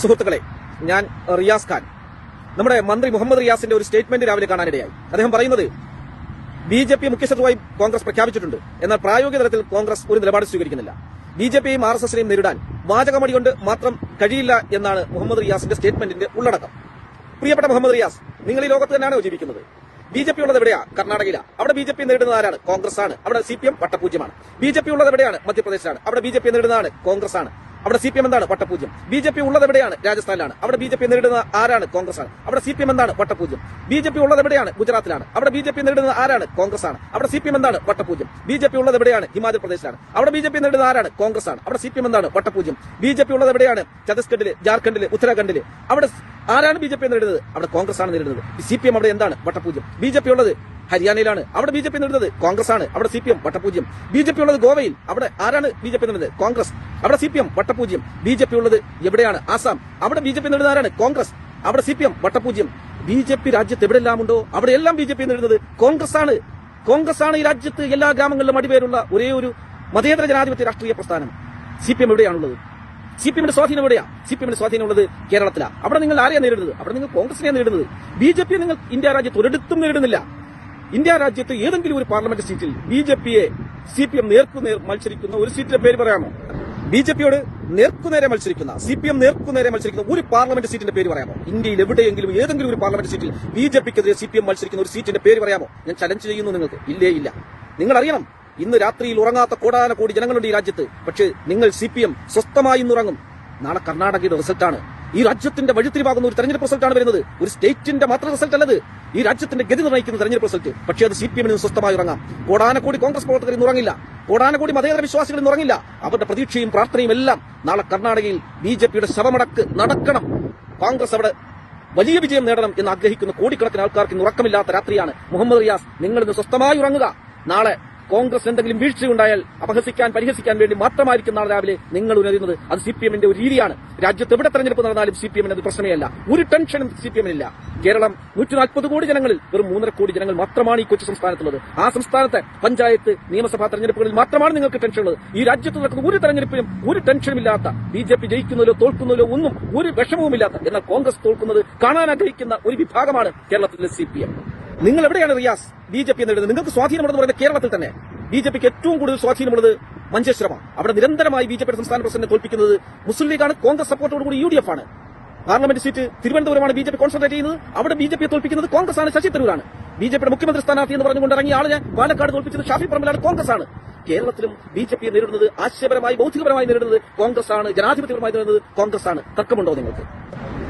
സുഹൃത്തുക്കളെ ഞാൻ റിയാസ് ഖാൻ. നമ്മുടെ മന്ത്രി മുഹമ്മദ് റിയാസിന്റെ ഒരു സ്റ്റേറ്റ്മെന്റ് രാവിലെ കാണാനിടയായി. അദ്ദേഹം പറയുന്നത് ബി ജെ പി മുഖ്യശത്രുവായി കോൺഗ്രസ് പ്രഖ്യാപിച്ചിട്ടുണ്ട്. എന്നാൽ പ്രായോഗിക തലത്തിൽ കോൺഗ്രസ് ഒരു നിലപാട് സ്വീകരിക്കുന്നില്ല. ബി ജെ പിയും ആർ എസ് എസിനെയും നേരിടാൻ വാചകമടി കൊണ്ട് മാത്രം കഴിയില്ല എന്നാണ് മുഹമ്മദ് റിയാസിന്റെ സ്റ്റേറ്റ്മെന്റിന്റെ ഉള്ളടക്കം. പ്രിയപ്പെട്ട മുഹമ്മദ് റിയാസ് നിങ്ങൾ ഈ ലോകത്ത് തന്നെയാണ് ജീവിക്കുന്നത്? ബി ജെ പി ഉള്ളത് എവിടെയാ? കർണാടകയില. അവിടെ ബി ജെ പി നേരിടുന്നത് ആരാണ്? കോൺഗ്രസ് ആണ് അവിടെ സി പി എം വട്ടപൂജ്യമാണ് ബി ജെ പി ഉള്ളത് എവിടെയാണ്? മധ്യപ്രദേശിലാണ്. അവിടെ ബി ജെ പി നേരിടുന്നതാണ് കോൺഗ്രസ് ആണ് അവിടെ സി പി എം എന്താണ് വട്ടപൂജ്യം ബി ജെ പി ഉള്ളത് എവിടെയാണ് രാജസ്ഥാനിലാണ് അവിടെ ബി ജെ പി നേരിടുന്ന ആരാണ് കോൺഗ്രസ് ആണ് അവിടെ സി പി എം എന്താണ് വട്ടപൂജ്യം ബി ജെ പി ഉള്ളത് എവിടെയാണ് ഗുജറാത്തിലാണ് അവിടെ ബി ജെ പി നേരിടുന്ന ആരാണ് കോൺഗ്രസ് ആണ് അവിടെ സി പി എം എന്താണ് വട്ടപൂജ്യം ബി ജെ പി ഉള്ളത് എവിടെയാണ് ഹിമാചൽ പ്രദേശിലാണ് അവിടെ ബി ജെ പി നേരിടുന്ന ആരാണ് കോൺഗ്രസ് ആണ് അവിടെ സി പി എം എന്താണ് വട്ടപൂജ്യം ബി ജെ പി ഉള്ളത് എവിടെയാണ് ഛത്തീസ്ഗഡിൽ ജാർഖണ്ഡിൽ ഉത്തരാഖണ്ഡിൽ അവിടെ ആരാണ് ബി ജെ പി നേരിടുന്നത് അവിടെ കോൺഗ്രസ് ആണ് നേരിടുന്നത് സി പി എം അവിടെ എന്താണ് വട്ടപൂജ്യം ബി ജെ പി ഉള്ളത് ഹരിയാനയിലാണ് അവിടെ ബി ജെ പി നേരിടുന്നത് കോൺഗ്രസ് ആണ് അവിടെ സി പി എം വട്ടപൂജ്യം ബി ജെ പി ഉള്ളത് ഗോവയിൽ അവിടെ ആരാണ് ബി ജെ പി നേരിടുന്നത് കോൺഗ്രസ് അവിടെ സി പി എം വട്ടപൂജ്യം. ബി ജെ പി ഉള്ളത് എവിടെയാണ്? ആസാം. അവിടെ ബി ജെ പി നേരിടുന്ന ആരാണ് കോൺഗ്രസ്. അവിടെ സി പി എം വട്ടപൂജ്യം. ബി ജെ പി രാജ്യത്ത് എവിടെയെല്ലാം ഉണ്ടോ അവിടെയെല്ലാം ബി ജെ പി നേടുന്നത് കോൺഗ്രസ് ആണ് കോൺഗ്രസ് ആണ് ഈ രാജ്യത്ത് എല്ലാ ഗ്രാമങ്ങളിലും അടിപേരുള്ള ഒരേ ഒരു മതേതര ജനാധിപത്യ രാഷ്ട്രീയ പ്രസ്ഥാനം. സി പി എം എവിടെയാണുള്ളത്? സി പി എമ്മിന്റെ സ്വാധീനം എവിടെയാ? സി പി എമ്മിന്റെ സ്വാധീനം ഉള്ളത് കേരളത്തിലാണ് അവിടെ നിങ്ങൾ ആരെയാണ് നേരിടുന്നത്? അവിടെ നിങ്ങൾ കോൺഗ്രസിനെയാണ് നേരിടുന്നത്. ബി ജെ പി നിങ്ങൾ ഇന്ത്യ രാജ്യത്ത് ഒരിടത്തും നേരിടുന്നില്ല. ഇന്ത്യ രാജ്യത്ത് ഏതെങ്കിലും ഒരു പാർലമെന്റ് സീറ്റിൽ ബി ജെ പിയെ സി പി എം നേർക്കുനേർ മത്സരിക്കുന്ന ഒരു സീറ്റിന്റെ പേര് പറയാമോ? ബി ജെ പിയോട് നേർക്കുനേരെ മത്സരിക്കുന്ന സി പി എം നേർക്കുനേരെ മത്സരിക്കുന്ന ഒരു പാർലമെന്റ് സീറ്റിന്റെ പേര് പറയാമോ? ഇന്ത്യയിൽ എവിടെയെങ്കിലും ഏതെങ്കിലും ഒരു പാർലമെന്റ് സീറ്റിൽ ബി ജെ പിക്കെതിരെ സി പി എം മത്സരിക്കുന്ന ഒരു സീറ്റിന്റെ പേര് പറയാമോ? ഞാൻ ചലഞ്ച് ചെയ്യുന്നു നിങ്ങൾക്ക്. ഇല്ലേ ഇല്ല. നിങ്ങൾ അറിയണം ഇന്ന് രാത്രിയിൽ ഉറങ്ങാത്ത കോടാന കോടി ജനങ്ങളുണ്ട് ഈ രാജ്യത്ത് പക്ഷേ നിങ്ങൾ സി പി എം സ്വസ്ഥമായി ഇന്നുറങ്ങും നാളെ കർണാടകയുടെ റിസൾട്ടാണ്. ഈ രാജ്യത്തിന്റെ വഴിത്തിരിവാകുന്ന ഒരു തെരഞ്ഞെടുപ്പ് റിസൾട്ടാണ് വരുന്നത്. ഒരു സ്റ്റേറ്റിന്റെ മാത്രം റിസൾട്ട് അല്ലത് ഈ രാജ്യത്തിന്റെ ഗതി നിർണയിക്കുന്ന തെരഞ്ഞെടുപ്പ് റിസൾട്ട്. പക്ഷേ അത് സി പി എമ്മിന് സ്വസ്ഥമായി ഉറങ്ങാം. കോടാനക്കോടി കോൺഗ്രസ് പ്രവർത്തകർ ഇന്ന് ഉറങ്ങില്ല. കോടാനക്കോടി മതേതര വിശ്വാസികൾ ഇന്ന് ഉറങ്ങില്ല. അവരുടെ പ്രതീക്ഷയും പ്രാർത്ഥനയും എല്ലാം നാളെ കർണാടകയിൽ ബി ജെ പിയുടെ ശവമടക്ക് നടക്കണം. കോൺഗ്രസ് അവിടെ വലിയ വിജയം നേടണം എന്ന് ആഗ്രഹിക്കുന്ന കോടിക്കണക്കിന് ആൾക്കാർക്ക് ഉറക്കമില്ലാത്ത രാത്രിയാണ്. മുഹമ്മദ് റിയാസ് നിങ്ങൾ ഇന്ന് സ്വസ്ഥമായി ഉറങ്ങുക. നാളെ കോൺഗ്രസ് എന്തെങ്കിലും വീഴ്ചയുണ്ടായാൽ അപഹസിക്കാൻ പരിഹസിക്കാൻ വേണ്ടി മാത്രമായിരിക്കും നാളെ രാവിലെ നിങ്ങൾ ഉണരുന്നത് അത് സി പി എമ്മിന്റെ ഒരു രീതിയാണ്. രാജ്യത്ത് എവിടെ തെരഞ്ഞെടുപ്പ് നടന്നാലും സി പി എമ്മിന് അത് പ്രശ്നമേ അല്ല ഒരു ടെൻഷനും സി പി എമ്മിനില്ല കേരളം നൂറ്റി നാൽപ്പത് കോടി ജനങ്ങളിൽ വെറും മൂന്നര കോടി ജനങ്ങൾ മാത്രമാണ് ഈ കൊച്ചു സംസ്ഥാനത്തുള്ളത്. ആ സംസ്ഥാനത്തെ പഞ്ചായത്ത് നിയമസഭാ തെരഞ്ഞെടുപ്പുകളിൽ മാത്രമാണ് നിങ്ങൾക്ക് ടെൻഷൻ ഉള്ളത് ഈ രാജ്യത്ത് നടക്കുന്ന ഒരു തെരഞ്ഞെടുപ്പിലും ഒരു ടെൻഷനും ഇല്ലാത്ത ബി ജെ പി ജയിക്കുന്നതിലോ തോൽക്കുന്നതിലോ ഒന്നും ഒരു വിഷമവുമില്ലാത്ത എന്നാൽ കോൺഗ്രസ് തോൽക്കുന്നത് കാണാൻ ആഗ്രഹിക്കുന്ന ഒരു വിഭാഗമാണ് കേരളത്തിലെ സി പി എം നിങ്ങൾ എവിടെയാണ് റിയാസ്? ബി ജെ പി നേടുന്നത് നിങ്ങൾക്ക് സ്വാധീനമുണ്ടെന്ന് പറയുന്നത് കേരളത്തിൽ തന്നെ. ബി ജെ പിക്ക് ഏറ്റവും കൂടുതൽ സ്വാധീനമുള്ളത് മഞ്ചേശ്വരമാണ്. അവിടെ നിരന്തരമായി ബി ജെ പിയുടെ സംസ്ഥാന പ്രസിഡന്റ് തോൽപ്പിക്കുന്നത് മുസ്ലിം ലീഗാണ് കോൺഗ്രസ് സപ്പോർട്ടോടുകൂടി യു ഡി എഫ് ആണ്. പാർലമെന്റ് സീറ്റ് തിരുവനന്തപുരമാണ് ബി ജെ പി കോൺസെൻട്രേറ്റ് ചെയ്യുന്നത്. അവിടെ ബി ജെ പി തോൽപ്പിക്കുന്നത് കോൺഗ്രസ് ആണ് ശശി തരൂരാണ്. ബി ജെ പിയുടെ മുഖ്യമന്ത്രി സ്ഥാനാർത്ഥി എന്ന് പറഞ്ഞുകൊണ്ട് ഇറങ്ങിയ ആളെ പാലക്കാട് തോൽപ്പിച്ചത് ഷാഫി പറമ്പിലാണ് കോൺഗ്രസ് ആണ്. കേരളത്തിലും ബി ജെ പി നേരിടുന്നത് ആശയപരമായി ബൗദ്ധികപരമായി നേരിടുന്നത് കോൺഗ്രസ് ആണ് ജനാധിപത്യപരമായി നേരിടുന്നത് കോൺഗ്രസ് ആണ്. തർക്കമുണ്ടോ നിങ്ങൾക്ക്?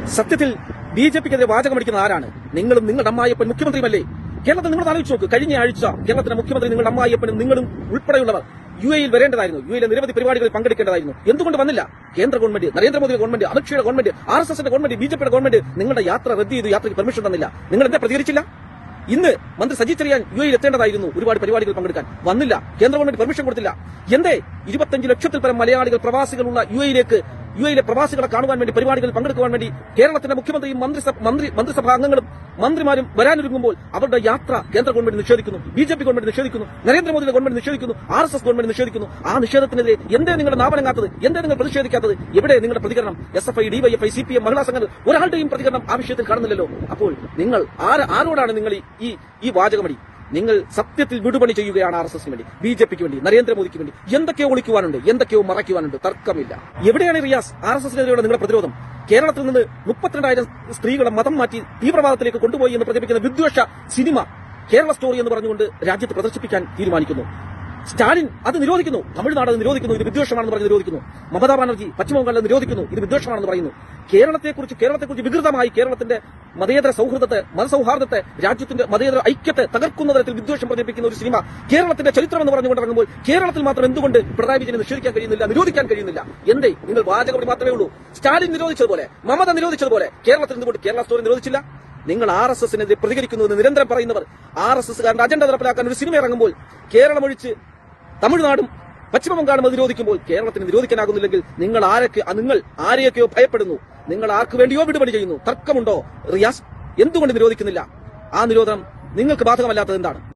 സത്യത്തിൽ ബി ജെ പിക്കെതിരെ വാചകമടിക്കുന്ന ആരാണ്? നിങ്ങളും നിങ്ങളുടെ അമ്മായിയപ്പൻ മുഖ്യമന്ത്രിയുമല്ലേ? കേരളത്തിൽ നിങ്ങൾ ആലോചിച്ച് നോക്ക്. കഴിഞ്ഞ ആഴ്ച കേരളത്തിലെ മുഖ്യമന്ത്രി നിങ്ങളുടെ അമ്മായിയപ്പനും നിങ്ങളും ഉൾപ്പെടെയുള്ളവർ യു എയിൽ വരേണ്ടതായിരുന്നു. യു എയിലെ നിരവധി പരിപാടികളിൽ പങ്കെടുക്കേണ്ടതായിരുന്നു. എന്തുകൊണ്ട് വന്നില്ല? കേന്ദ്ര ഗവൺമെന്റ് നരേന്ദ്രമോദിയുടെ ഗവൺമെന്റ് അമിത്ഷയുടെ ഗവൺമെന്റ് ആർ എസ് എസിന്റെ ഗവൺമെന്റ് ബി ജെ പിയുടെ ഗവൺമെന്റ് നിങ്ങളുടെ യാത്ര റദ്ദ് ചെയ്തു യാത്രയ്ക്ക് പെർമിഷൻ തന്നില്ല. നിങ്ങൾ എന്താ പ്രതികരിച്ചില്ല? ഇന്ന് മന്ത്രി സജി ചെറിയാൻ യു എയിൽ എത്തേണ്ടതായിരുന്നു ഒരുപാട് പരിപാടികൾ പങ്കെടുക്കാൻ. വന്നില്ല. കേന്ദ്ര ഗവൺമെന്റ് പെർമിഷൻ കൊടുത്തില്ല. എന്തേ? ഇരുപത്തഞ്ച് ലക്ഷത്തിൽ പരം മലയാളികൾ പ്രവാസികളുള്ള യു എയിലേക്ക് യു എയിലെ പ്രവാസികളെ കാണുവാൻ വേണ്ടി പരിപാടികളിൽ പങ്കെടുക്കുവാൻ വേണ്ടി കേരളത്തിന്റെ മുഖ്യമന്ത്രിയും മന്ത്രിസഭ മന്ത്രി മന്ത്രിസഭാ അംഗങ്ങളും മന്ത്രിമാരും വരാനൊരുങ്ങുമ്പോൾ അവരുടെ യാത്ര കേന്ദ്ര ഗവൺമെന്റ് നിഷേധിക്കുന്നു. ബി ജെ പി ഗവൺമെന്റ് നിഷേധിക്കുന്നു. നരേന്ദ്രമോദിയുടെ ഗവൺമെന്റ് നിഷേധിക്കുന്നു. ആർ എസ് എസ് ഗവൺമെന്റ് നിഷേധിക്കുന്നു. ആ നിഷേധത്തിനെതിരെ എന്തേ നിങ്ങളുടെ നാപനങ്ങാത്തത് എന്തേ നിങ്ങൾ പ്രതിഷേധിക്കാത്തത്? എവിടെ നിങ്ങളുടെ പ്രതികരണം? S F I D Y F I C P M മഹിളാ സംഘങ്ങൾ ഒരാളുടെയും പ്രതികരണം ആ വിഷയത്തിൽ കാണുന്നില്ലല്ലോ. അപ്പോൾ നിങ്ങൾ ആരോടാണ് നിങ്ങൾ ഈ- ഈ ഈ വാചകമടി? നിങ്ങൾ സത്യത്തിൽ വിടുപണി ചെയ്യുകയാണ് ആർ എസ് എസിന് വേണ്ടി ബി ജെ പിക്ക് വേണ്ടി നരേന്ദ്രമോദിക്ക് വേണ്ടി. എന്തൊക്കെയോ ഒളിക്കുവാനുണ്ട് എന്തൊക്കെയോ മറയ്ക്കുവാനുണ്ട് തർക്കമില്ല. എവിടെയാണ് റിയാസ് ആർ എസ് എസിനെതിരെയുള്ള നിങ്ങളുടെ പ്രതിരോധം? കേരളത്തിൽ നിന്ന് മുപ്പത്തിരണ്ടായിരം സ്ത്രീകളെ മതം മാറ്റി തീവ്രവാദത്തിലേക്ക് കൊണ്ടുപോയി എന്ന് പ്രചരിപ്പിക്കുന്ന വിദ്വേഷ സിനിമ കേരള സ്റ്റോറി എന്ന് പറഞ്ഞുകൊണ്ട് രാജ്യത്ത് പ്രദർശിപ്പിക്കാൻ തീരുമാനിക്കുന്നു. സ്റ്റാലിൻ അത് നിരോധിക്കുന്നു. തമിഴ്നാട് അത് നിരോധിക്കുന്നു. ഇത് വിദ്വേഷമാണെന്ന് പറഞ്ഞ് നിരോധിക്കുന്നു. മമതാ ബാനർജി പശ്ചിമബംഗാളിൽ അത് നിരോധിക്കുന്നു. ഇത് വിദ്വേഷമാണെന്ന് പറയുന്നു. കേരളത്തെക്കുറിച്ച് കേരളത്തെക്കുറിച്ച് വികൃതമായി കേരളത്തിന്റെ മതേതര സൗഹൃദത്തെ മതസൗഹാർദ്ദത്തെ രാജ്യത്തിന്റെ മതേതര ഐക്യത്തെ തകർക്കുന്ന തരത്തിൽ വിദ്വേഷം പ്രചരിപ്പിക്കുന്ന ഒരു സിനിമ കേരളത്തിന്റെ ചരിത്രം എന്ന് പറഞ്ഞുകൊണ്ട് ഇറങ്ങുമ്പോൾ കേരളത്തിൽ മാത്രം എന്തുകൊണ്ട് പിണറായി വിജയനെ നിഷേധിക്കാൻ കഴിയുന്നില്ല നിരോധിക്കാൻ കഴിയുന്നില്ല? എന്തേ? നിങ്ങൾ വാചകപടി മാത്രമേ ഉള്ളൂ. സ്റ്റാലിൻ നിരോധിച്ചതുപോലെ മമത നിരോധിച്ചതുപോലെ കേരളത്തിൽ എന്തുകൊണ്ട് കേരള സ്റ്റോറി നിരോധിച്ചില്ല? നിങ്ങൾ ആർ എസ് എസിനെതിരെ പ്രതികരിക്കുന്നു എന്ന് നിരന്തരം പറയുന്നവർ ആർ എസ് എസ്കാരന്റെ അജണ്ട നടപ്പിലാക്കാൻ ഒരു സിനിമ ഇറങ്ങുമ്പോൾ കേരളം ഒഴിച്ച് തമിഴ്നാടും പശ്ചിമബംഗാളും നിരോധിക്കുമ്പോൾ കേരളത്തിന് നിരോധിക്കാനാകുന്നില്ലെങ്കിൽ നിങ്ങൾ ആരൊക്കെ നിങ്ങൾ ആരെയൊക്കെയോ ഭയപ്പെടുന്നു. നിങ്ങൾ ആർക്ക് വേണ്ടിയോ വിടുപടി ചെയ്യുന്നു. തർക്കമുണ്ടോ? റിയാസ് എന്തുകൊണ്ട് നിരോധിക്കുന്നില്ല? ആ നിരോധനം നിങ്ങൾക്ക് ബാധകമല്ലാത്തത് എന്താണ്?